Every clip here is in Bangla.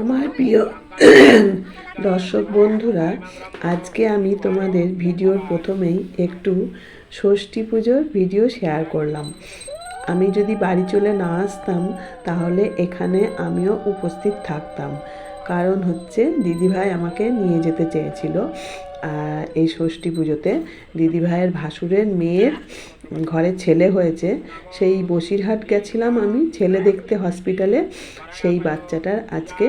আমার প্রিয় দর্শক বন্ধুরা, আজকে আমি তোমাদের ভিডিওর প্রথমেই একটু ষষ্ঠী পুজোর ভিডিও শেয়ার করলাম। আমি যদি বাড়ি চলে না আসতাম, তাহলে এখানে আমিও উপস্থিত থাকতাম। কারণ হচ্ছে দিদিভাই আমাকে নিয়ে যেতে চেয়েছিল। এই ষষ্ঠী পুজোতে দিদিভাইয়ের ভাসুরের মেয়ের ঘরে ছেলে হয়েছে। সেই বসিরহাট গেছিলাম আমি, ছেলে দেখতে হসপিটালে সেই বাচ্চাটার আজকে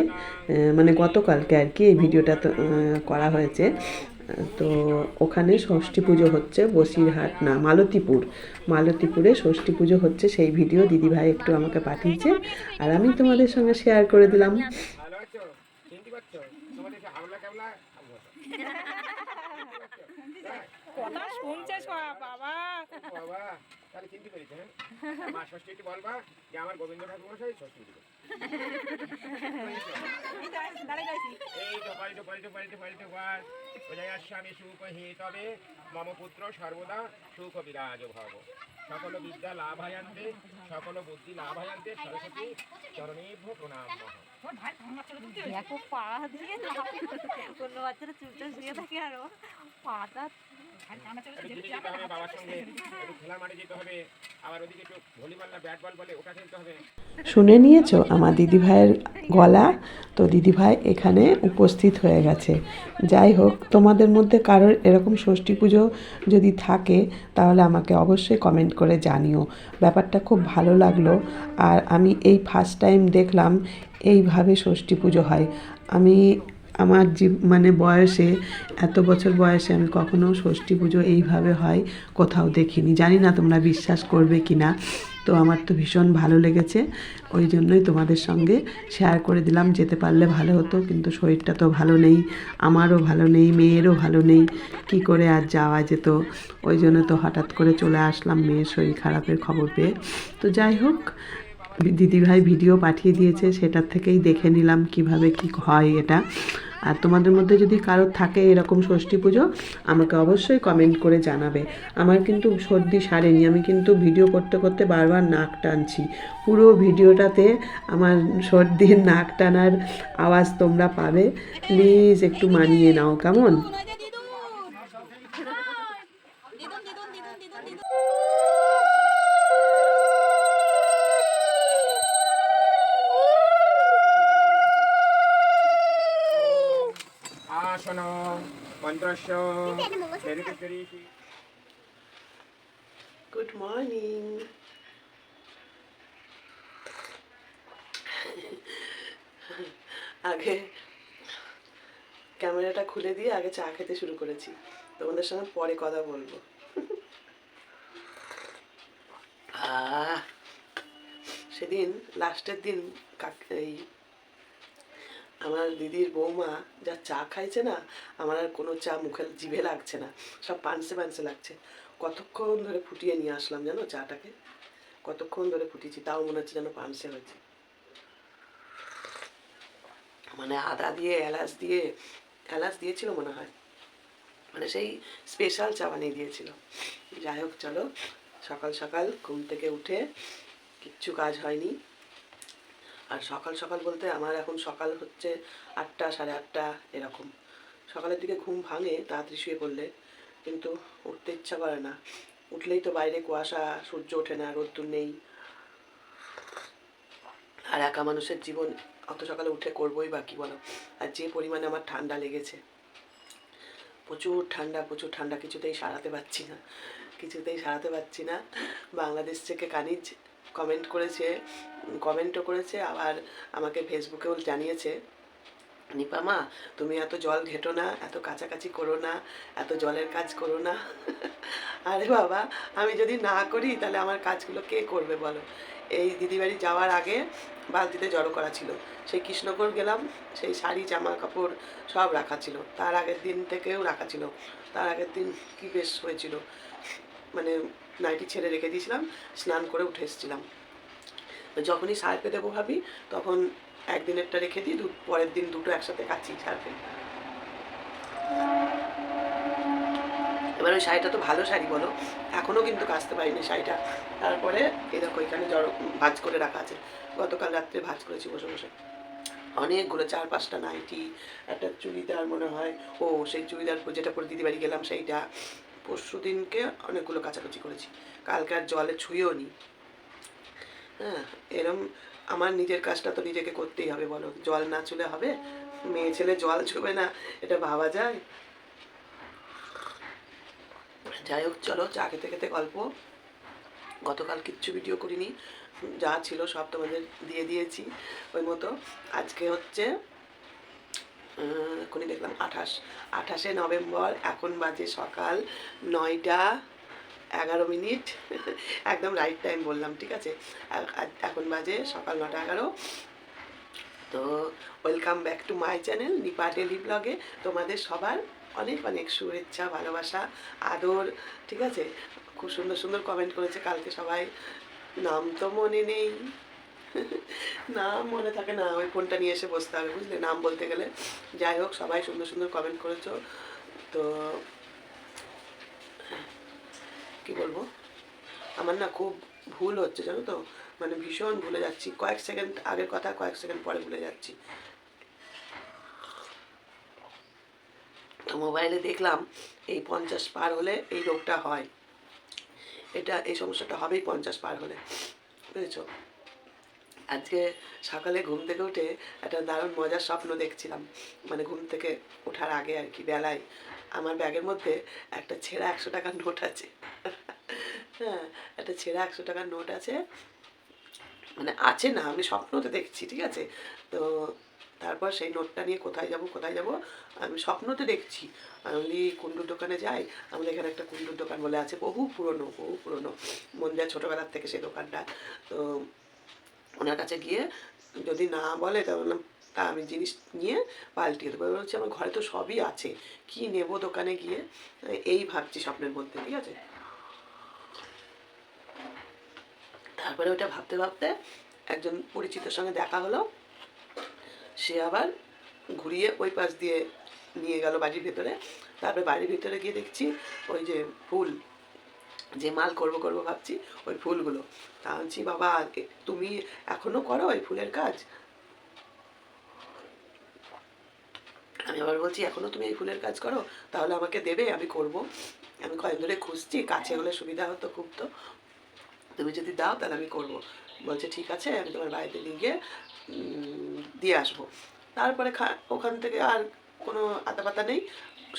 মানে গতকালকে আর কি এই ভিডিওটা করা হয়েছে। তো ওখানে ষষ্ঠী পুজো হচ্ছে বসিরহাট, না, মালতীপুর। মালতীপুরে ষষ্ঠী পুজো হচ্ছে, সেই ভিডিও দিদিভাই একটু আমাকে পাঠিয়েছে। আর আমি তোমাদের সঙ্গে শেয়ার করে দিলাম ভালো আছো চিনতে পারছ তোমাদের সে হামলা কামলা কথা শুনছে সব বাবা। বাবা তাহলে চিনতে পেরেছে হ্যাঁ? মা ষষ্ঠী একটু বলবা যে আমার গোবিন্দ ঠাকুর মশাই ষষ্ঠী পুজো এই তো পালিত পালিত পালিত পালিত বার প্রজয়া স্বামী সুখ হি তবে মম পুত্র সর্বদা সুখ বিরাজ ভব। সকল বিদ্যা লাভায়ান্তে সকল বুদ্ধি লাভায়ান্তে সরস্বতী চরণেভ্য প্রণাম। দেখো পা দিয়ে কোনো বাচ্চারা চুপচাপ শুয়ে থাকে আরও। পাটা যেতে হবে বাবার সঙ্গে একটু খেলার মাঠে যেতে হবে আবার ওদিকে একটু ভলিবল না ব্যাট বল বলে ওটা খেলতে হবে। শুনে নিয়েছো আমার দিদিভাইয়ের গলা? তো দিদিভাই এখানে উপস্থিত হয়ে গেছে। যাই হোক তোমাদের মধ্যে কারোর এরকম ষষ্ঠী পুজো যদি থাকে তাহলে আমাকে অবশ্যই কমেন্ট করে জানিও। ব্যাপারটা খুব ভালো লাগল। আর আমি এই ফার্স্ট টাইম দেখলাম এইভাবে ষষ্ঠী পুজো হয়। আমি আমার জীব মানে বয়সে, এত বছর বয়সে আমি কখনো ষষ্ঠী পুজো এইভাবে হয় কোথাও দেখিনি। জানি না তোমরা বিশ্বাস করবে কি না। তো আমার তো ভীষণ ভালো লেগেছে। ওই জন্যই তোমাদের সঙ্গে শেয়ার করে দিলাম। যেতে পারলে ভালো হতো, কিন্তু শরীরটা তো ভালো নেই, আমারও ভালো নেই, মেয়েরও ভালো নেই। কি করে আর যাওয়া যেত? ওই জন্য তো হঠাৎ করে চলে আসলাম মেয়ের শরীর খারাপের খবর পেয়ে। তো যাই হোক দিদিভাই ভিডিও পাঠিয়ে দিয়েছে, সেটার থেকেই দেখে নিলাম কীভাবে কি হয় এটা। আর তোমাদের মধ্যে যদি কারোর থাকে এরকম ষষ্ঠী পুজো, আমাকে অবশ্যই কমেন্ট করে জানাবে। আমার কিন্তু সর্দি সারেনি, আমি কিন্তু ভিডিও করতে করতে বারবার নাক টানছি। পুরো ভিডিওটাতে আমার সর্দির নাক টানার আওয়াজ তোমরা পাবে। প্লিজ একটু মানিয়ে নাও, কেমন? আসন মন্ত্রস্য গুড মর্নিং আগে ক্যামেরাটা খুলে দিয়ে আগে চা খেতে শুরু করেছি। তোমাদের সঙ্গে পরে কথা বলব। সেদিন লাস্টের দিন এই আমার দিদির বৌমা যা চা খাইছে না, আমার আর কোনো চা মুখে জিভে লাগছে না, সব পানসে পানসে লাগছে। কতক্ষণ ধরে ফুটিয়ে নিয়ে আসলাম জানো চাটাকে? কতক্ষণ ধরে ফুটিয়েছি, তাও মনে হচ্ছে যেন পানসে হয়েছে। মানে আদা দিয়ে, এলাচ দিয়ে, এলাচ দিয়েছিল মনে হয়। মানে সেই স্পেশাল চা বানিয়ে দিয়েছিল। যাই হোক, চলো, সকাল সকাল ঘুম থেকে উঠে কিচ্ছু কাজ হয়নি। আর সকাল সকাল বলতে আমার এখন সকাল হচ্ছে আটটা, সাড়ে আটটা, এরকম। সকালের দিকে ঘুম ভাঙে, তাড়াতাড়ি শুয়ে পড়লে। কিন্তু উঠতে ইচ্ছা করে না। উঠলেই তো বাইরে কুয়াশা, সূর্য ওঠে না, রোদ্দুর নেই। আর একা মানুষের জীবন অত সকালে উঠে করবোই বা কী বলো? আর যে পরিমাণে আমার ঠান্ডা লেগেছে। প্রচুর ঠান্ডা প্রচুর ঠান্ডা। কিছুতেই সারাতে পারছি না। কিছুতেই সারাতে পারছি না। বাংলাদেশ থেকে কানিজ কমেন্ট করেছে কমেন্টও করেছে, আবার আমাকে ফেসবুকেও জানিয়েছে নিপামা তুমি এত জল ঘেটো না, এত কাছাকাছি করো না, এত জলের কাজ করো না। আরে বাবা, আমি যদি না করি, তাহলে আমার কাজগুলো কে করবে বলো? এই দিদিবাড়ি যাওয়ার আগে বালতিতে জড়ো করা ছিল। সেই কৃষ্ণগর গেলাম, সেই শাড়ি, জামা, কাপড় সব রাখা ছিল। তার আগের দিন থেকেও রাখা ছিল। তার আগের দিন কি বেশ হয়েছিল। মানে নাইটি ছেড়ে রেখে দিয়েছিলাম, স্নান করে উঠে এসেছিলাম। যখনই সার্ফে দেবো ভাবি, তখন একদিনেরটা রেখে দিই, দু পরের দিন দুটো একসাথে কাচি সার্ফে এবার ওই শাড়িটা তো ভালো শাড়ি বলো এখনও কিন্তু কাচতে পারিনি শাড়িটা। তারপরে এই দেখো, এখানে জড়ো ভাজ করে রাখা আছে। গতকাল রাত্রে ভাজ করেছি বসে বসে। অনেকগুলো, চার পাঁচটা নাইটি, একটা চুড়িদার মনে হয়। ও, সেই চুড়িদার যেটা পরে দিদি বাড়ি গেলাম, সেইটা। পরশু দিনকে অনেকগুলো কাচাকুচি করেছি। কালকে আর জলে ছুঁয়েও নি। হ্যাঁ এরম আমার নিজের কাজটা তো নিজেকে করতেই হবে বলো। জল না চুলে হবে, মেয়ে ছেলে জল ছুবে না, এটা ভাবা যায়? যাই হোক, চলো চা খেতে খেতে গল্প। গতকাল কিচ্ছু ভিডিও করিনি। যা ছিল সব তোমাদের দিয়ে দিয়েছি। ওই মতো। আজকে হচ্ছে এখনই দেখলাম? আঠাশ। আঠাশে নভেম্বর, এখন বাজে সকাল নয়টা এগারো মিনিট। একদম রাইট টাইম বললাম, ঠিক আছে? এখন বাজে সকাল নটা এগারো। তো welcome back to my channel Nipa daily ব্লগে তোমাদের সবার অনেক অনেক শুভেচ্ছা, ভালোবাসা, আদর, ঠিক আছে? খুব সুন্দর সুন্দর কমেন্ট করেছে। কালকে সবাই নাম তো মনে নেই। নাম মনে থাকে না, ওই ফোনটা নিয়ে এসে বসতে হবে, বুঝলে? নাম বলতে গেলে। যাই হোক, সবাই সুন্দর সুন্দর কমেন্ট করেছ। তো কি বলব? আমার না খুব ভুল হচ্ছে, জানো তো? মানে ভীষণ ভুলে যাচ্ছি। কয়েক সেকেন্ড আগের কথা, কয়েক সেকেন্ড পরে ভুলে যাচ্ছি। তো মোবাইলে দেখলাম, এই পঞ্চাশ পার হলে এই রোগটা হয়। এটা, এই সমস্যাটা হবেই পঞ্চাশ পার হলে। বুঝেছ? আজকে সকালে ঘুম থেকে উঠে একটা দারুণ মজার স্বপ্ন দেখছিলাম। মানে ঘুম থেকে ওঠার আগে আর কি, বেলায়। আমার ব্যাগের মধ্যে একটা ছেঁড়া একশো টাকার নোট আছে। হ্যাঁ একটা ছেঁড়া একশো টাকার নোট আছে। মানে আছে না, আমি স্বপ্নতে দেখছি, ঠিক আছে? তো তারপর সেই নোটটা নিয়ে কোথায় যাব কোথায় যাব, আমি স্বপ্নতে দেখছি। আমি বলি কুন্ডুর দোকানে যাই? আমাদের এখানে একটা কুন্ডুর দোকান বলে আছে, বহু পুরনো বহু পুরনো। মন যায় ছোটোবেলার থেকে সেই দোকানটা। তো ওনার কাছে গিয়ে যদি না বলে তাহলে তা আমি জিনিস নিয়ে পাল্টিয়ে দেবো। হচ্ছে আমার ঘরে তো সবই আছে, কি নেব দোকানে গিয়ে? এই ভাবছি স্বপ্নের মধ্যে, ঠিক আছে? তারপরে ওটা ভাবতে ভাবতে একজন পরিচিতের সঙ্গে দেখা হলো। সে আবার ঘুরিয়ে ওই পাশ দিয়ে নিয়ে গেল বাড়ির ভেতরে। তারপরে বাড়ির ভেতরে গিয়ে দেখছি ওই যে ফুল যে মাল করব করব ভাবছি, ওই ফুলগুলো। তা বলছি বাবা তুমি এখনও করো ওই ফুলের কাজ? আমি আবার বলছি, এখনও তুমি এই ফুলের কাজ করো? তাহলে আমাকে দেবে, আমি করব। আমি কয়েক ধরে খুঁজছি, কাছে হলে সুবিধা হতো খুব তো। তুমি যদি দাও, তাহলে আমি করব। বলছে, ঠিক আছে, আমি তোমার বাড়িতে নিয়ে গিয়ে দিয়ে আসব। তারপরে ওখান থেকে আর কোনো আতা পাতা নেই।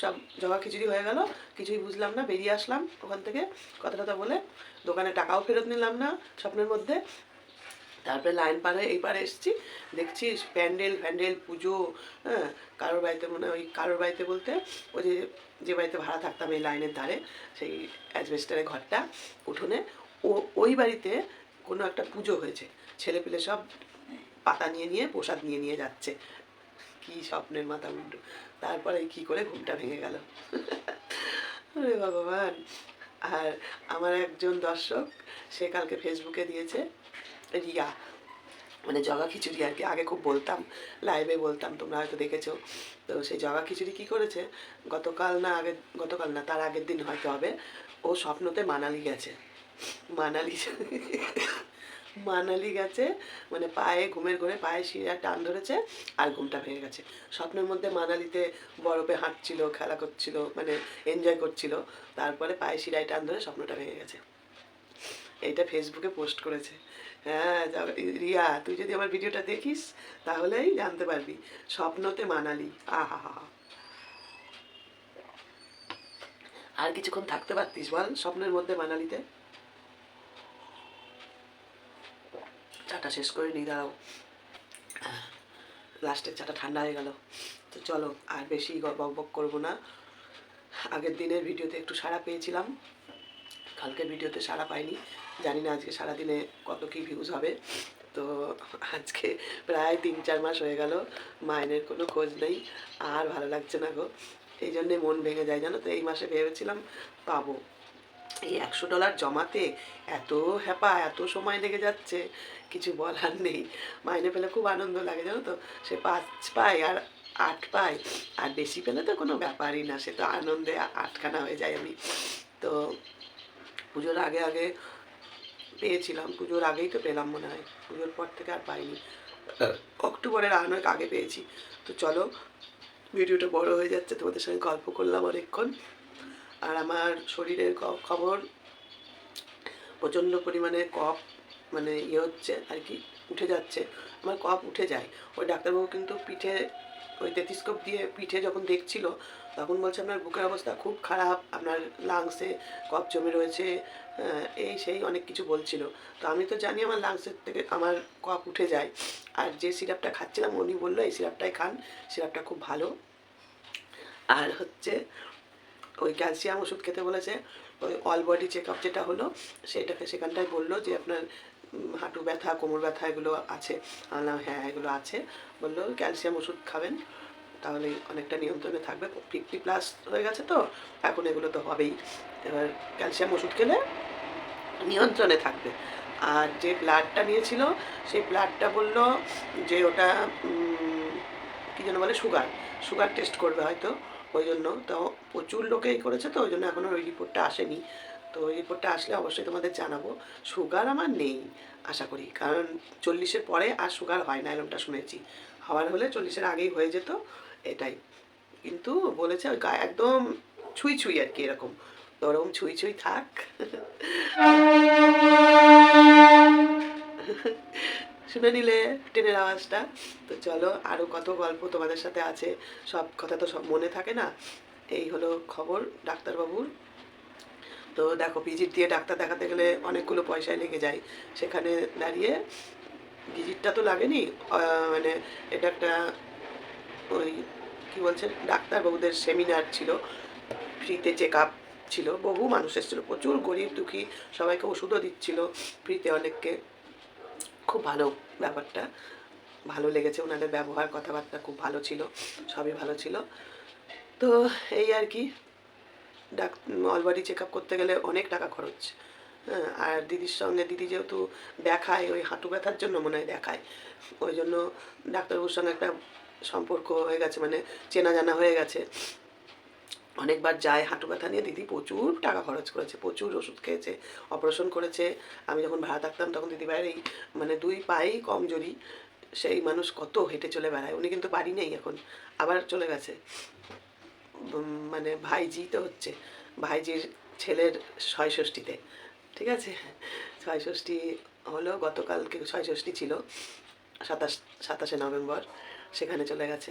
সব জগা খিচুড়ি হয়ে গেল, কিছুই বুঝলাম না, বেরিয়ে আসলাম ওখান থেকে কথা টথা বলে দোকানে টাকাও ফেরত নিলাম না স্বপ্নের মধ্যে। তারপরে লাইন পার এই পারে এসেছি, দেখছি প্যান্ডেল, ফ্যান্ডেল, পুজো হ্যাঁ কারোর বাড়িতে মনে ওই কারোর বাড়িতে বলতে ওই যে যে বাড়িতে ভাড়া থাকতাম এই লাইনের ধারে, সেই অ্যাজবেস্টারের ঘরটা উঠোনে। ও, ওই বাড়িতে কোনো একটা পুজো হয়েছে ছেলে পেলে সব পাতা নিয়ে নিয়ে, প্রসাদ নিয়ে নিয়ে যাচ্ছে। কি স্বপ্নের মাথা মুন্ডু। তারপরে কি করে ঘুমটা ভেঙে গেল? আরে ভগবান। আর আমার একজন দর্শক, সে কালকে ফেসবুকে দিয়েছে, রিয়া। মানে জগা খিচুড়ি আর কি। আগে খুব বলতাম লাইভে বলতাম, তোমরা হয়তো দেখেছ। তো সেই জগা খিচুড়ি কী করেছে? গতকাল না আগে, গতকাল না, তার আগের দিন হয়তো হবে। ও স্বপ্নতে মানালি গেছে। মানালি মানালি গেছে মানে পায়ে ঘুমের ঘরে পায়ে শিরা টান ধরেছে আর ঘুমটা ভেঙে গেছে। স্বপ্নের মধ্যে মানালিতে বরফে হাঁটছিল, খেলা করছিল মানে এনজয় করছিল, তারপরে পায়ে শিরায় টান ধরে স্বপ্নটা ভেঙে গেছে। এইটা ফেসবুকে পোস্ট করেছে। হ্যাঁ রিয়া, তুই যদি আমার ভিডিওটা দেখিস, তাহলেই জানতে পারবি। স্বপ্নতে মানালি। আহা হা আর কিছুক্ষণ থাকতে পারতিস বল স্বপ্নের মধ্যে মানালিতে? চাটা শেষ করে নিয়ে দাঁড়াও। লাস্টের চাটা ঠান্ডা হয়ে গেল। তো চলো, আর বেশি বক বক করব না। আগের দিনের ভিডিওতে একটু সাড়া পেয়েছিলাম। কালকের ভিডিওতে সাড়া পাইনি। জানি না আজকে সারাদিনে কত কী ভিউজ হবে। তো আজকে প্রায় তিন চার মাস হয়ে গেল মাইনের কোনো খোঁজ নেই। আর ভালো লাগছে না গো। এই জন্যে মন ভেঙে যায়, জানো তো? এই মাসে ভেবেছিলাম পাবো। এই একশো ডলার জমাতে এত হ্যাপা, এত সময় লেগে যাচ্ছে। কিছু বলার নেই। মাইনে পেলে খুব আনন্দ লাগে জানো তো? সে পাঁচ পায় আর আট পায়। আর বেশি পেলে তো কোনো ব্যাপারই না সে তো আনন্দে আটখানা হয়ে যায় আমি। তো পুজোর আগে আগে পেয়েছিলাম পুজোর আগেই তো পেলাম মনে হয়। পুজোর পর থেকে আর পাইনি। অক্টোবরের অনেক আগে পেয়েছি। তো চলো ভিডিওটা বড় হয়ে যাচ্ছে তোমাদের সঙ্গে গল্প করলাম অনেকক্ষণ। আর আমার শরীরের খবর প্রচণ্ড পরিমাণে কফ মানে ইয়ে হচ্ছে আর কি, উঠে যাচ্ছে। আমার কফ উঠে যায়। ওই ডাক্তারবাবু কিন্তু পিঠে, ওই তেতিস্কোপ দিয়ে পিঠে যখন দেখছিল, তখন বলছে, আপনার বুকের অবস্থা খুব খারাপ, আপনার লাংসে কফ জমে রয়েছে। এই সেই অনেক কিছু বলছিল। তো আমি তো জানি আমার লাংসের থেকে আমার কফ উঠে যায়। আর যে সিরাপটা খাচ্ছিলাম, উনি বলল, এই সিরাপটাই খান, সিরাপটা খুব ভালো। আর হচ্ছে, ওই ক্যালসিয়াম ওষুধ খেতে বলেছে, ওই অল বডি চেক আপ যেটা হলো সেটাকে সেখানটায় বলল যে, আপনার হাঁটু ব্যথা, কোমর ব্যথা এগুলো আছে। আমি হ্যাঁ এগুলো আছে। বলল, ক্যালসিয়াম ওষুধ খাবেন, তাহলে অনেকটা নিয়ন্ত্রণে থাকবে। ফিফটি প্লাস হয়ে গেছে তো, এখন এগুলো তো হবেই। এবার ক্যালসিয়াম ওষুধ খেলে নিয়ন্ত্রণে থাকবে। আর যে ব্লাডটা নিয়েছিল, সেই ব্লাডটা বলল যে ওটা কি যেন বলে, সুগার। সুগার টেস্ট করবে হয়তো, ওই জন্য। তো প্রচুর লোকেই করেছে তো, ওই জন্য এখনও ওই রিপোর্টটা আসেনি। তো রিপোর্টটা আসলে অবশ্যই তোমাদের জানাব। সুগার আমার নেই, আশা করি। কারণ চল্লিশের পরে আর সুগার হয় না এরকমটা শুনেছি। হওয়ার হলে চল্লিশের আগেই হয়ে যেত, এটাই। কিন্তু বলেছে ওই গায়ে একদম ছুঁই ছুঁই আর কি এরকম। তো ওরকম ছুঁই ছুঁই থাক। শুনে নিলে ট্রেনের আওয়াজটা। তো চলো আরও কত গল্প তোমাদের সাথে আছে, সব কথা তো সব মনে থাকে না। এই হলো খবর ডাক্তারবাবুর। তো দেখো ভিজিট দিয়ে ডাক্তার দেখাতে গেলে অনেকগুলো পয়সায় লেগে যায়। সেখানে দাঁড়িয়ে ভিজিটটা তো লাগেনি মানে এটা একটা ওই কী বলছে, ডাক্তারবাবুদের সেমিনার ছিল। ফ্রিতে চেক আপ ছিল, বহু মানুষ এসেছিল, প্রচুর গরিব দুঃখী, সবাইকে ওষুধও দিচ্ছিল ফ্রিতে অনেককে। খুব ভালো ব্যাপারটা, ভালো লেগেছে ওনাদের ব্যবহার, কথাবার্তা খুব ভালো ছিল, সবই ভালো ছিল। তো এই আর কি ডাক অলবডি চেক আপ করতে গেলে অনেক টাকা খরচ। হ্যাঁ আর দিদির সঙ্গে, দিদি যেহেতু দেখায়, ওই হাঁটু ব্যথার জন্য মনে হয় দেখায়। ওই জন্য ডাক্তারবাবুর সঙ্গে একটা সম্পর্ক হয়ে গেছে মানে চেনা জানা হয়ে গেছে। অনেকবার যায় হাঁটু ব্যথা নিয়ে, দিদি প্রচুর টাকা খরচ করেছে, প্রচুর ওষুধ খেয়েছে অপারেশন করেছে। আমি যখন ভাড়া থাকতাম, তখন দিদি ভাইয়ের এই মানে দুই পাই কমজোরি, সেই মানুষ কত হেঁটে চলে বেড়ায়, উনি কিন্তু বাড়ি নেই এখন, আবার চলে গেছে। মানে ভাইজি তো হচ্ছে, ভাইজির ছেলের ছয়ষষ্ঠীতে ঠিক আছে? ছয়ষষ্ঠী হলো গতকালকে ছয়ষষ্ঠী ছিল, সাতাশ, সাতাশে নভেম্বর, সেখানে চলে গেছে।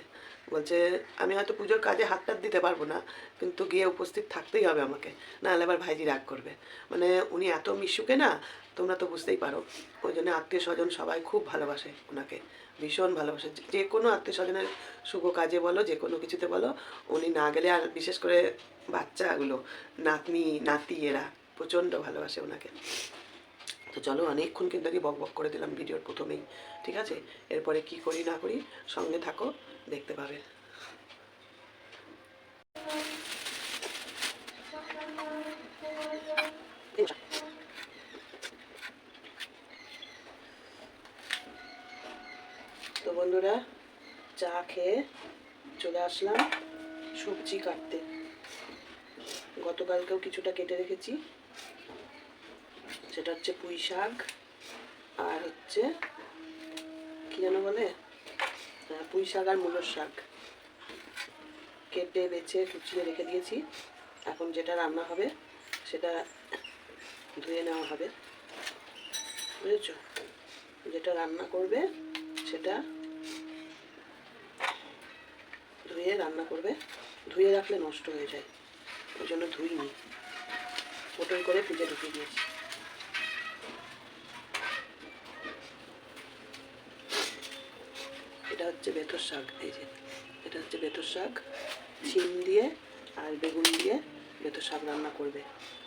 বলছে, আমি হয়তো পুজোর কাজে হাত টাত দিতে পারব না, কিন্তু গিয়ে উপস্থিত থাকতেই হবে আমাকে, নাহলে আবার ভাইজি রাগ করবে। মানে উনি এত মিশুকে না, তোমরা তো বুঝতেই পারো, ওই জন্য আত্মীয় স্বজন সবাই খুব ভালোবাসে ওনাকে। ভীষণ ভালোবাসে। যে- কোনো আত্মীয় স্বজনের শুভ কাজে বলো, যে কোনো কিছুতে বলো, উনি না গেলে আর বিশেষ করে বাচ্চাগুলো, নাতনি, নাতি, এরা প্রচণ্ড ভালোবাসে ওনাকে। তো চলো অনেকক্ষণ কিন্তু আমি বক বক করে দিলাম ভিডিওর প্রথমেই, ঠিক আছে? এরপরে কি করি না করি সঙ্গে থাকো, দেখতে পাবে। তো বন্ধুরা, চা খেয়ে চলে আসলাম সবজি কাটতে। গতকালকেও কিছুটা কেটে রেখেছি। সেটা হচ্ছে পুঁই শাক আর হচ্ছে, কি যেন বলে? পুঁই শাক আর মূলোর শাক। কেটে, বেছে, কুচিয়ে রেখে দিয়েছি। এখন যেটা রান্না হবে, সেটা ধুয়ে নেওয়া হবে। বুঝেছ? যেটা রান্না করবে, সেটা ধুয়ে রান্না করবে। ধুয়ে রাখলে নষ্ট হয়ে যায়। ওই জন্য ধুইনি। পটল করে ফ্রিজে ঢুকিয়ে দিয়েছি। এটা হচ্ছে বেতর শাক, এই যে। এটা হচ্ছে বেতর শাক। শিম দিয়ে আর বেগুন দিয়ে বেতর শাক রান্না করবে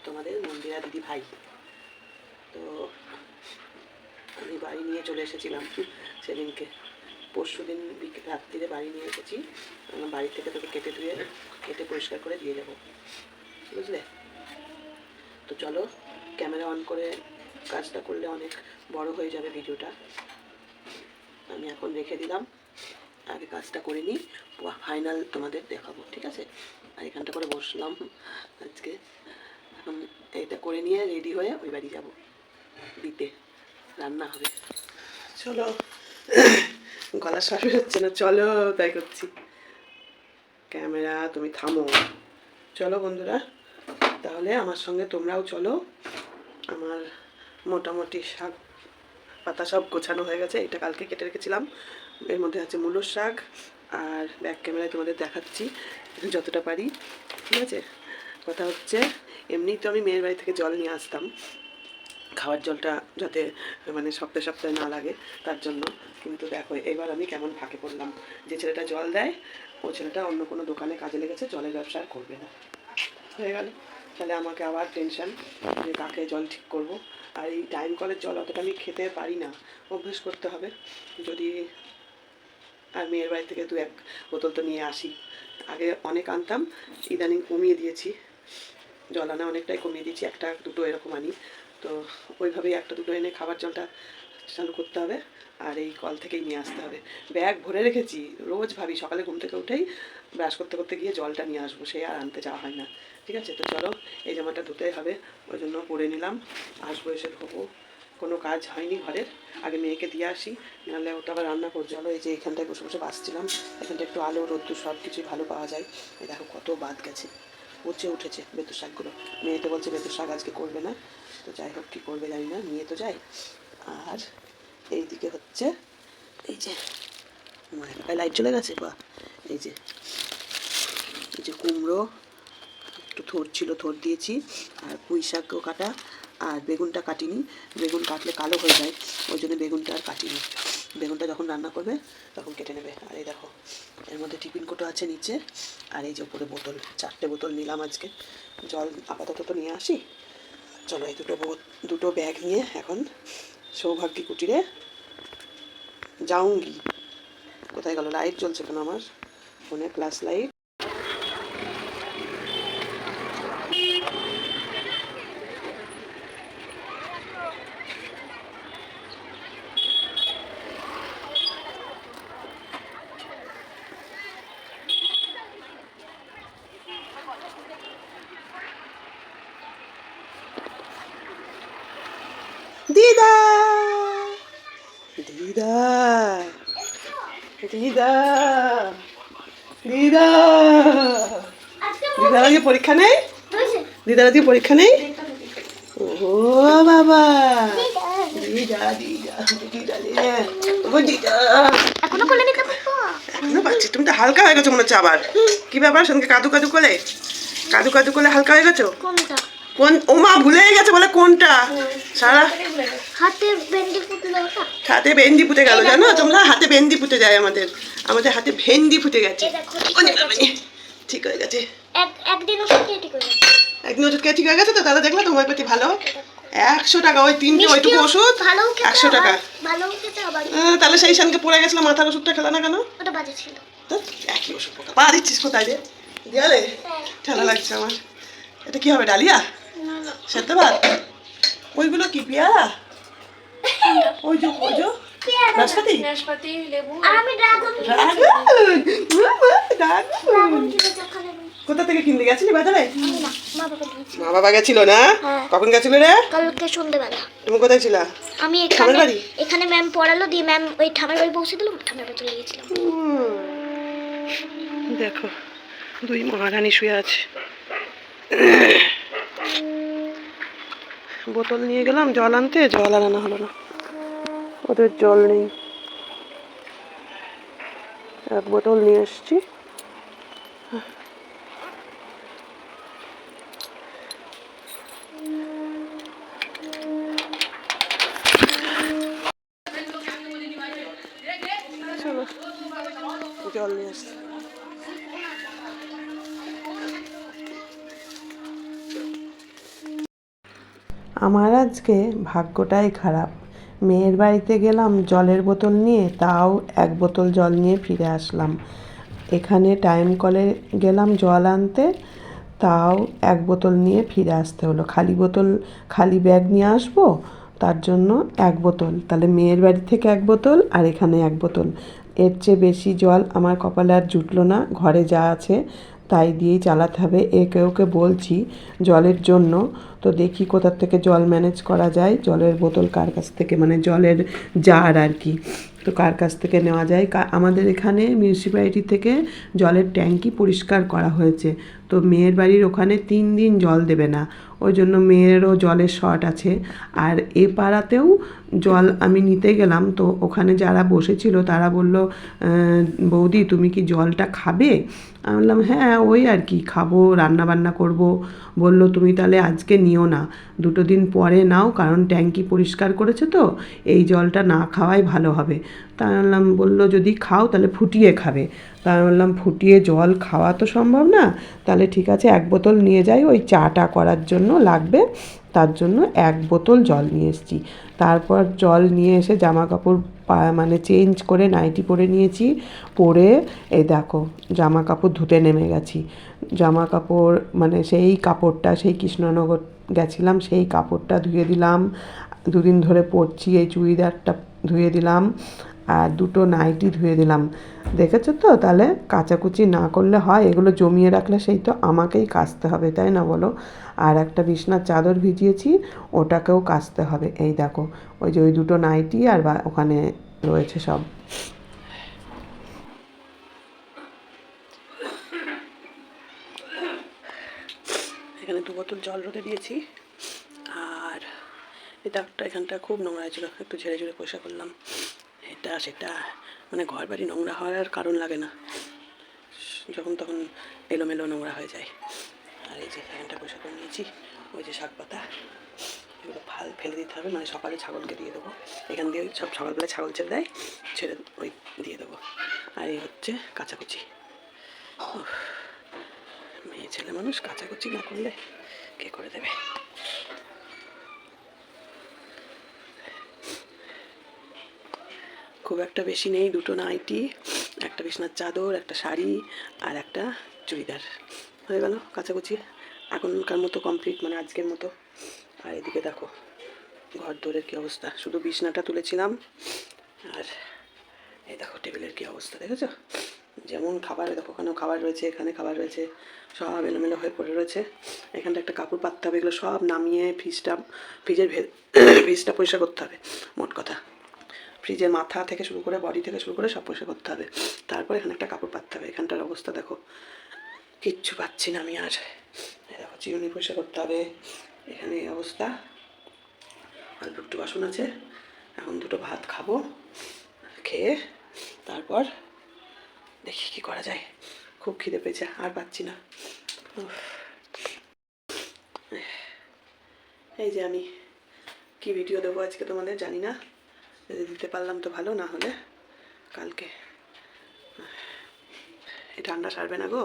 তোমাদের মন্দিরা দিদি ভাই। তো আমি বাড়ি নিয়ে চলে এসেছিলাম সেদিনকে। পরশু দিন রাত্রিরে বাড়ি নিয়ে এসেছি। বাড়ি থেকে তোকে কেটে ধুয়ে, কেটে পরিষ্কার করে দিয়ে যাব। বুঝলে? তো চলো, ক্যামেরা অন করে কাজটা করলে অনেক বড় হয়ে যাবে ভিডিওটা। আমি এখন রেখে দিলাম। আগে কাজটা করে নিই ফাইনাল তোমাদের দেখাবো, ঠিক আছে? আর এখানটা করে বসলাম আজকে। এখন এটা করে নিয়ে রেডি হয়ে ওই বাড়ি যাব। দিতে। রান্না হবে। চলো। গলা শ্বাস হচ্ছে না, চলো তাই করছি ক্যামেরা, তুমি থামো। চলো বন্ধুরা, তাহলে আমার সঙ্গে তোমরাও চলো। আমার মোটামুটি শাক, পাতা সব গোছানো হয়ে গেছে, এটা কালকে কেটে রেখেছিলাম। এর মধ্যে আছে মূলোর শাক আর ব্যাক ক্যামেরায় তোমাদের দেখাচ্ছি, যতটা পারি। ঠিক আছে? কথা হচ্ছে এমনি তো আমি মেয়ের বাড়ি থেকে জল নিয়ে আসতাম। খাওয়ার জলটা যাতে মানে সপ্তাহে সপ্তাহে না লাগে, তার জন্য। কিন্তু দেখো, এবার আমি কেমন ফাঁকে পড়লাম? যে ছেলেটা জল দেয়, ও ছেলেটা অন্য কোনো দোকানে কাজে লেগেছে, জলের ব্যবসা আর করবে না। হয়ে গেল। তাহলে আমাকে আবার টেনশন যে কাকে জল ঠিক করব? আর এই টাইম কলের জল অতটা আমি খেতে পারি না। অভ্যেস করতে হবে। যদি আর মেয়ের বাড়ি থেকে দু এক বোতল তো নিয়ে আসি। আগে অনেক আনতাম, ইদানিং কমিয়ে দিয়েছি। জল আনা অনেকটাই কমিয়ে দিয়েছি, একটা দুটো এরকম আনি। তো ওইভাবেই একটা দুটো এনে খাবার জলটা চালু করতে হবে। আর এই কল থেকেই নিয়ে আসতে হবে। ব্যাগ ভরে রেখেছি। রোজ ভাবি সকালে ঘুম থেকে উঠেই ব্রাশ করতে করতে গিয়ে জলটা নিয়ে আসব, সে আর আনতে যাওয়া হয় না। ঠিক আছে? তো চলো, এই জামাটা ধুতে হবে ওই জন্য পরে নিলাম। আসব এসে ধোবো। কোনো কাজ হয়নি ঘরের। আগে মেয়েকে দিয়ে আসি, নাহলে ওটা আবার রান্না করতে চলো, এই যে এখানটায় বসে বসে বাসছিলাম, এখানটা একটু আলো, রোদ্দুর সব কিছুই ভালো পাওয়া যায়। এই দেখো, কত বাদ গেছে। পচে উঠেছে বেতুর শাকগুলো। মেয়ে তো বলছে বেতুর শাক আজকে করবে না। তো যাই হোক, কী করবে জানি না, নিয়ে তো যাই আর এইদিকে হচ্ছে, এই যে লাইট চলে গেছে, বা এই যে এই যে কুমড়ো, একটু থোর ছিল, থোর দিয়েছি, আর পুঁই শাকও কাটা, আর বেগুনটা কাটিনি, বেগুন কাটলে কালো হয়ে যায়, ওই জন্য বেগুনটা আর কাটিনি। বেগুনটা যখন রান্না করবে, তখন কেটে নেবে। আর এই দেখো, এর মধ্যে টিফিন কোটো আছে নিচে, আর এই যে উপরে বোতল, চারটে বোতল নিলাম আজকে। জল আপাতত তো নিয়ে আসি। চলো এই দুটো দুটো ব্যাগ নিয়ে এখন সৌভাগ্যী কুটিরে যাউঙ্গি কোথায় গেল? লাইট জ্বলছে কেন আমার? ফোনে ক্লাস লাইট দিদা দিদা দিদা দিদা দিদার আজকে পরীক্ষা নেই দিদার আজকে পরীক্ষা নেই? ও বাবা। দিদা দিদা দিদা দিদা। এখনও খুলে নিতে পারব এখনও পাচ্ছি। তুমি তো হালকা হয়ে গেছো মনে হচ্ছে আবার। কি ব্যাপার সঙ্গে কাদু কাদু করে কাদু কাদু করে হালকা হয়ে গেছো? কোনটা? কোন ও মা ভুলে গেছে বলে কোনটা? সারা হাতের বেন্ডি ফুটলো হাতে ভেন্ডি ফুটে গেল জানো? তোমরা হাতে ভেন্ডি ফুটে যায় আমাদের। আমাদের হাতে ভেন্দি ফুটে গেছে। ঠিক হয়ে গেছে। এক একদিন ওষুধ খেয়ে ঠিক হয়ে গেছে। একদিন ওষুধ খেয়ে ঠিক হয়ে গেছে তো? তাহলে দেখলে তো হোমিওপ্যাথি ভালো। একশো টাকা ওই তিনটে ওইটুকু মিষ্টিও ওষুধ একশো টাকা। তাহলে সেই সানকে পড়ে গেছিল মাথার ওষুধটা খেলা না কেন? ওটা বাজে ছিল। একই ওষুধ পোকা। পা দিচ্ছিস কোথায় রে দেয়ালে ঠান্ডা লাগছে আমার। এটা কি হবে ডালিয়া? সেদ্ধ ভাত? ওইগুলো কি পেয়ারা? ওই যে ওই যে। নাশপাতি? নাশপাতি? লেবু। আর আমি ড্রাগন ড্রাগন? ড্রাগন? কিনেছি ওখানে কোথা থেকে কিনতে গেছিলি বাজারে? মা বাবা গেছিল না? হ্যাঁ। কখন গেছিল রে? কালকে সন্ধ্যেবেলা তুমি কোথায় ছিলা? আমি এখানে এখানে ম্যাম পড়ালো দিয়ে ম্যাম ওই ঠামের বাড়ি পৌঁছে দিলাম ঠামের বাড়ি চলে গেছিলাম। দেখো দুই মহারানী শুয়ে আছে। বোতল নিয়ে গেলাম জল আনতে জল আর আনা হলো না। ওদের জল নেই। এক বোতল নিয়ে এসছি জল নিয়ে আমার আজকে ভাগ্যটাই খারাপ। মেয়ের বাড়িতে গেলাম জলের বোতল নিয়ে, তাও এক বোতল জল নিয়ে ফিরে আসলাম। এখানে টাইম কলে গেলাম জল আনতে, তাও এক বোতল নিয়ে ফিরে আসতে হলো। খালি বোতল, খালি ব্যাগ নিয়ে আসব? তার জন্য এক বোতল। তাহলে মেয়ের বাড়ি থেকে এক বোতল আর এখানে এক বোতল। এর চেয়ে বেশি জল আমার কপালে আর জুটলো না। ঘরে যা আছে তাই দিয়েই চালাতে হবে। একে ওকে বলছি জলের জন্য। তো দেখি কোথার থেকে জল ম্যানেজ করা যায়। জলের বোতল কার কাছ থেকে? মানে জলের জার আর কি। তো কার কাছ থেকে নেওয়া যায়? আমাদের এখানে মিউনিসিপ্যালিটি থেকে জলের ট্যাঙ্কি পরিষ্কার করা হয়েছে। তো মেয়ের বাড়ির ওখানে তিন দিন জল দেবে না। ওই জন্য মেয়েরও জলের শর্ট আছে। আর এ পাড়াতেও জল আমি নিতে গেলাম, তো ওখানে যারা বসেছিল তারা বলল বৌদি তুমি কি জলটা খাবে? আমি বললাম হ্যাঁ ওই আর কি, খাব রান্না বান্না করব। বলল, তুমি তাহলে আজকে নিও না, দুটো দিন পরে নাও, কারণ ট্যাঙ্কি পরিষ্কার করেছে তো, এই জলটা না খাওয়াই ভালো হবে। তা বললাম, বলল, যদি খাও তাহলে ফুটিয়ে খাবে। তা আমি বললাম, ফুটিয়ে জল খাওয়া তো সম্ভব না, তাহলে ঠিক আছে, এক বোতল নিয়ে যাই, ওই চাটা করার জন্য লাগবে। তার জন্য এক বোতল জল নিয়ে এসেছি। তারপর জল নিয়ে এসে জামা কাপড় মানে চেঞ্জ করে নাইটি পরে নিয়েছি। পরে এই দেখো জামা কাপড় ধুতে নেমে গেছি। জামা কাপড় মানে সেই কাপড়টা, সেই কৃষ্ণনগর গেছিলাম, সেই কাপড়টা ধুয়ে দিলাম। দুদিন ধরে পরছি, এই চুড়িদারটা ধুয়ে দিলাম আর দুটো নাইটি ধুয়ে দিলাম। দেখেছ তো? তাহলে কাচাকুচি না করলে হয়, এগুলো জমিয়ে রাখলে সেই তো আমাকেই কাচতে হবে, তাই না বলো? আর একটা বিছনার চাদর ভিজিয়েছি, ওটাকেও কাচতে হবে। এই দেখো, ওই যে ওই দুটো নাইটি আর ওখানে রয়েছে সব। এখানে দু বোতল জল রোদে দিয়েছি, আর এটা একটা এখানটা খুব নোংরা ছিল একটু ঝেড়ে ঝেড়ে পয়সা করলাম। এটা সেটা মানে ঘর বাড়ি নোংরা হওয়ার কারণ লাগে না। যখন তখন এলোমেলো নোংরা হয়ে যায়। আর এই যে এখানটা পয়সা করে নিয়েছি, ওই যে শাক পাতা, এগুলো ফাল ফেলে দিতে হবে মানে সকালে ছাগলকে দিয়ে দেবো। এখান দিয়ে সব সকালবেলায় ছাগল ছেড়ে দেয়, ছেড়ে ওই দিয়ে দেবো। আর এই হচ্ছে কাঁচাকুচি। মেয়ে ছেলে মানুষ কাঁচাকুচি না করলে কে করে দেবে? খুব একটা বেশি নেই, দুটো নাইটি, একটা বিছনার চাদর, একটা শাড়ি আর একটা চুড়িদার। হয়ে গেল কাছাকুচি এখনকার মতো কমপ্লিট মানে আজকের মতো। আর এদিকে দেখো, ঘর দোরের কী অবস্থা? শুধু বিছনাটা তুলেছিলাম, আর এই দেখো টেবিলের কী অবস্থা, দেখেছ? যেমন খাবার, দেখো ওখানেও খাবার রয়েছে, এখানে খাবার রয়েছে, সব এলোমেলো হয়ে পড়ে রয়েছে। এখানটা একটা কাপড় পাততে হবে, এগুলো সব নামিয়ে ফ্রিজটা, ফ্রিজের ভে ফ্রিজটা পরিষ্কার করতে হবে, মোট কথা। ফ্রিজের মাথা থেকে শুরু করে বডি থেকে শুরু করে সব পরিষ্কার করতে হবে। তারপর এখানে একটা কাপড় পাততে হবে, এখানটার অবস্থা দেখো। কিচ্ছু পাচ্ছি না আমি আর। দেখো, চিরুনি পরিষ্কার করতে হবে। এখানে অবস্থা। অল্প একটু বাসন আছে। এখন দুটো ভাত খাব, খেয়ে তারপর দেখি কি করা যায়। খুব খিদে পেয়েছে, আর পাচ্ছি না। এই যে আমি কি ভিডিও দেবো আজকে তোমাদের জানি না। যদি দিতে পারলাম তো ভালো, না হলে কালকে। এই ঠান্ডা সারবে না গো।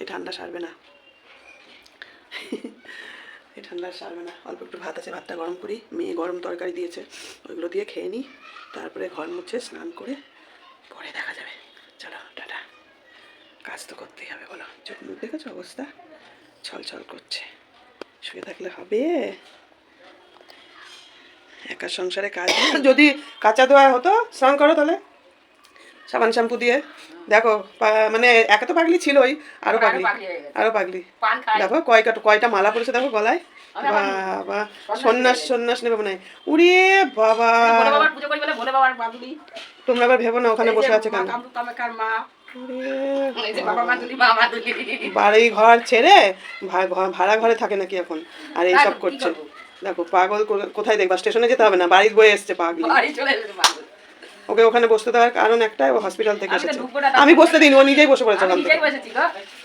এই ঠান্ডা সারবে না। এই ঠান্ডা সারবে না। অল্প একটু ভাত আছে ভাতটা গরম করি। মেয়ে গরম তরকারি দিয়েছে ওইগুলো দিয়ে খেয়ে নিই। তারপরে ঘর মুছে স্নান করে পরে দেখা যাবে। চলো টাটা। কাজ তো করতেই হবে বলো। চোখ মুখ দেখেছ অবস্থা? ছল ছল করছে। শুয়ে থাকলে হবে। একা সংসারে কাজ যদি কাঁচা ধোয়া হতো স্নান করো তাহলে। সাবান শ্যাম্পু দিয়ে। দেখো মানে একা তো পাগলি ছিলই আরও পাগলি। আরও পাগলি। দেখো কয়টা কয়টা মালা পড়েছে দেখো গলায়? বাবা সন্ন্যাস। সন্ন্যাস নেবে মনে হয়। উড়ে বাবা। তোমরা আবার ভেবো না ওখানে বসে আছে কেন? বাড়ি ঘর ছেড়ে ভাড়া ঘরে থাকে নাকি এখন? আর এইসব করছে। দেখো পাগল কোথায় দেখবা? স্টেশনে যেতে হবে না বাড়ির বয়ে এসছে পাগলি। চলে ওকে ওখানে বসতে দেওয়ার কারণ একটাই ও হসপিটাল থেকে এসেছে। আমি বসতে দিন ও নিজেই বসে পড়েছে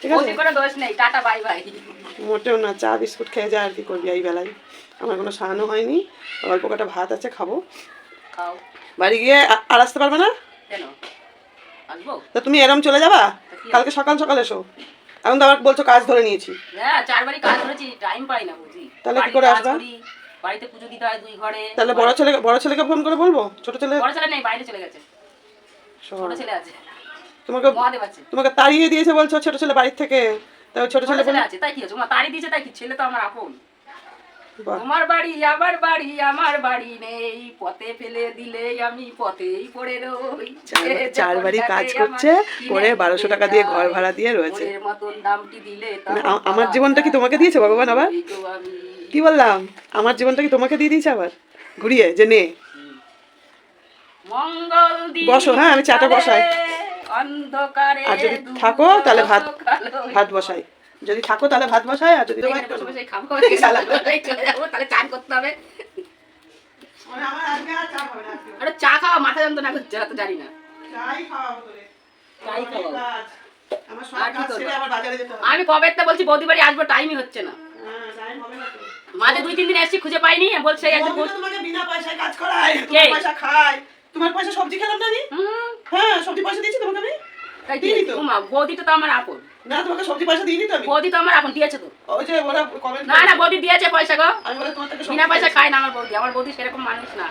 ঠিক আছে। ওতে কোনো দোষ নেই টাটা বাই বাই মোটেও না চা বিস্কুট খেয়ে যা আর কি করবি এই বেলায়। আমার কোনো সাহানো হয়নি অল্প কটা ভাত আছে খাব। খাও। বাড়ি গিয়ে আর আসতে পারবে না? তা তুমি এরম চলে যাবা? কালকে সকাল সকাল এসো। এখন তো আবার বলছো কাজ ধরে নিয়েছি। হ্যাঁ চারবারই কাজ করেছি টাইম পাই না বুঝি। তাহলে কি করে আসবা? বাড়িতে পুজো দিতে হয় দুই ঘরে তাহলে বড় ছেলে বড় ছেলেকে ফোন করে বলব? ছোট ছেলে বড় ছেলে নেই বাইরে চলে গেছে। ছোট ছেলে আছে। তোমাকে তোমাকে তাড়িয়ে দিয়েছে বলছো ছোট ছেলে বাড়ির থেকে। তাই ছোট ছেলে আছে তাই কি হচ্ছে মা দিয়েছে তাই কি? ছেলে তো আমার আপন। তোমার বাড়ি আমার বাড়ি আমার বাড়ি নেই। পথে ফেলে দিলে আমি পথেই পড়ে রই। চার- বাড়ি কাজ করছে, দিতে 1200 টাকা দিয়ে ঘর ভাড়া দিয়ে রয়েছে। মতন দামটি দিলে মানে আমার জীবনটা কি তোমাকে দিয়েছে ভগবান আবার? কি বললাম? আমার জীবনটা কি তোমাকে দিয়ে দিয়েছে আবার? ঘুরিয়ে যে নে। বসো, হ্যাঁ, আমি চাটা বসাই। অন্ধকারে আর যদি থাকো, তাহলে ভাত- ভাত বসাই। যদি থাকো তাহলে ভাত বসাই আর যদি চান করতে হবে। চা খাওয়া মাথা যন্ত্রণা করছে জানি না? আমি কবে একটা বলছি বৌদি বাড়ি আসব টাইমই হচ্ছে না। মাঝে দুই তিন দিন খুঁজে পাইনি বলছে তোমাকে বিনা পয়সায় কাজ করায় তোমার পয়সা খায়। তোমার পয়সা সবজি খেলাম না আমি? হ্যাঁ সবজি পয়সা দিয়েছি তোমাকে আমি? তো। বৌদি তো তো আমার আপন। না তোমাকে সবজি পয়সা দিইনি তো বৌদি তো আমার আপন দিয়েছে তো। ওই যে ওরা কমেন্ট না না বৌদি দিয়েছে পয়সা গো। আমি বলে তোমার থেকে বিনা পয়সা খায় না আমার বৌদি আমার বৌদি সেরকম মানুষ না।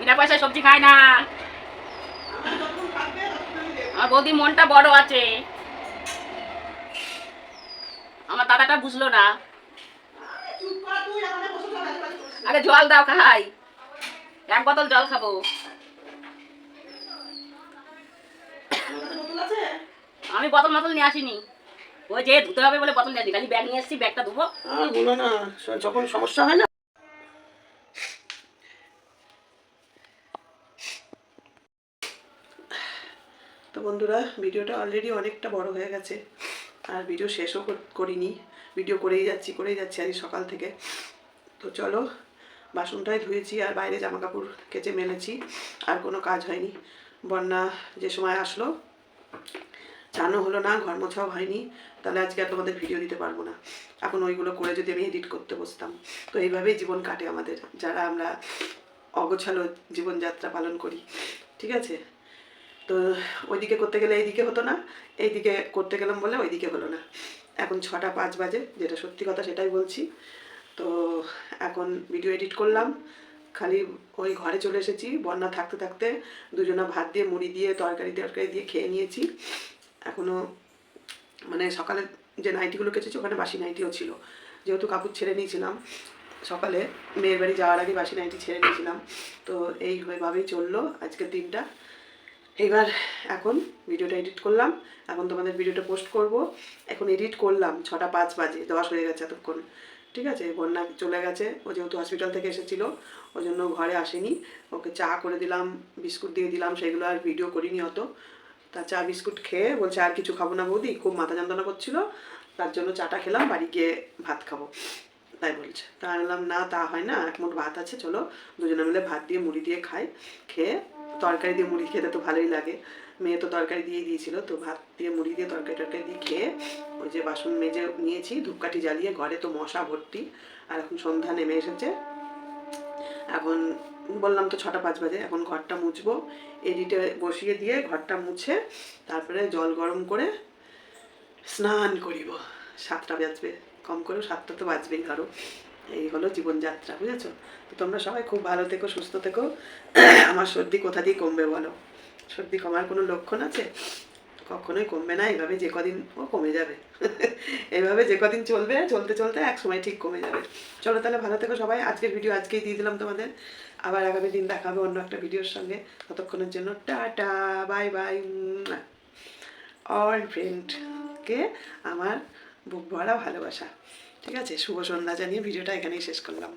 বিনা পয়সায় সবজি খায় না। আমার বৌদি মনটা বড় আছে। আমার দাদাটা বুঝলো না। আগে জল দাও খাই। এক বোতল জল খাব। আমি বোতল মতল নিয়ে আসিনি। ওই যে ধুতে হবে বলে বোতল নিয়ে খালি ব্যাগ নিয়ে এসেছি, ব্যাগটা ধুবো। আর বলো না যখন সমস্যা হয় না। তো বন্ধুরা, ভিডিওটা অলরেডি অনেকটা বড় হয়ে গেছে। আর ভিডিও শেষও করিনি। ভিডিও করেই যাচ্ছি করেই যাচ্ছি আজ সকাল থেকে। তো চলো, বাসনটাই ধুয়েছি আর বাইরে জামা কাপড় কেচে মেলেছি, আর কোনো কাজ হয়নি। বন্যা যে সময় আসলো, চানও হলো না, ঘর মোছাও হয়নি, তাহলে আজকে আর তোমাদের ভিডিও দিতে পারব না। এখন ওইগুলো করে যদি আমি এডিট করতে বসতাম। তো এইভাবেই জীবন কাটে আমাদের, যারা আমরা অগোছালো জীবনযাত্রা পালন করি, ঠিক আছে? তো ওইদিকে করতে গেলে এইদিকে হতো না, এইদিকে করতে গেলাম বলে ওইদিকে হলো না। এখন ছটা পাঁচ বাজে, যেটা সত্যি কথা সেটাই বলছি। তো এখন ভিডিও এডিট করলাম। খালি ওই ঘরে চলে এসেছি, বন্যা থাকতে থাকতে দুজনা ভাত দিয়ে, মুড়ি দিয়ে, তরকারি তরকারি দিয়ে খেয়ে নিয়েছি। এখনও মানে সকালে যে নাইটিগুলো কেচেছি ওখানে বাসি নাইটিও ছিল। যেহেতু কাপড় ছেড়ে নিয়েছিলাম, সকালে মেয়ের বাড়ি যাওয়ার আগে বাসি নাইটি ছেড়ে নিয়েছিলাম। তো এইভাবেই চলল আজকের দিনটা। এবার এখন ভিডিওটা এডিট করলাম। এখন তোমাদের ভিডিওটা পোস্ট করব। এখন এডিট করলাম, ছটা পাঁচ বাজে, দশ হয়ে গেছে এতক্ষণ। ঠিক আছে? বন্যা চলে গেছে। ও যেহেতু হসপিটাল থেকে এসেছিল ওই জন্য ঘরে আসেনি। ওকে চা করে দিলাম, বিস্কুট দিয়ে দিলাম, সেগুলো আর ভিডিও করিনি অত। তা চা, বিস্কুট খেয়ে বলছে, আর কিছু খাব না বৌদি? খুব মাথা যন্ত্রণা করছিল। তার জন্য চাটা খেলাম, বাড়ি গিয়ে ভাত খাব। তাই বলছে। তা আমি বললাম, না, তা হয় না, এক ভাত আছে, চলো। দুজনে মিলে ভাত দিয়ে মুড়ি দিয়ে খাই। খেয়ে তরকারি দিয়ে মুড়ি খেতে তো ভালোই লাগে। মেয়ে তো তরকারি দিয়ে দিয়েছিল, তো ভাত দিয়ে মুড়ি দিয়ে তরকারি টরকারি দিয়ে খেয়ে ওই যে বাসন মেজে নিয়েছি, ধূপকাঠি জ্বালিয়ে ঘরে তো মশা ভর্তি, আর এখন সন্ধ্যা নেমে এসেছে। এখন বললাম তো ছটা পাঁচ বাজে, এখন ঘরটা মুছবো, এডিটে বসিয়ে দিয়ে ঘরটা মুছে তারপরে জল গরম করে স্নান করিব। সাতটা বাজবে, কম করেও সাতটা তো বাজবেই ধরো। এই হলো জীবনযাত্রা, বুঝেছ? তো তোমরা সবাই খুব ভালো থেকো, সুস্থ থেকো। আমার সর্দি কোথা দিয়ে কমবে বলো? সর্দি কমার কোনো লক্ষণ আছে? কখনোই কমবে না এইভাবে যে কদিন, ও কমে যাবে। এইভাবে যে কদিন চলবে, চলতে চলতে এক সময় ঠিক কমে যাবে। চলো তাহলে ভালো থেকো সবাই, আজকের ভিডিও আজকেই দিয়ে দিলাম তোমাদের। আবার আগামী দিন দেখাবে অন্য একটা ভিডিওর সঙ্গে। ততক্ষণের জন্য টাটা, বাই বাই অল ফ্রেন্ডকে আমার বুক ভরা ভালোবাসা। ঠিক আছে শুভ সন্ধ্যা জানিয়ে ভিডিওটা এখানেই শেষ করলাম।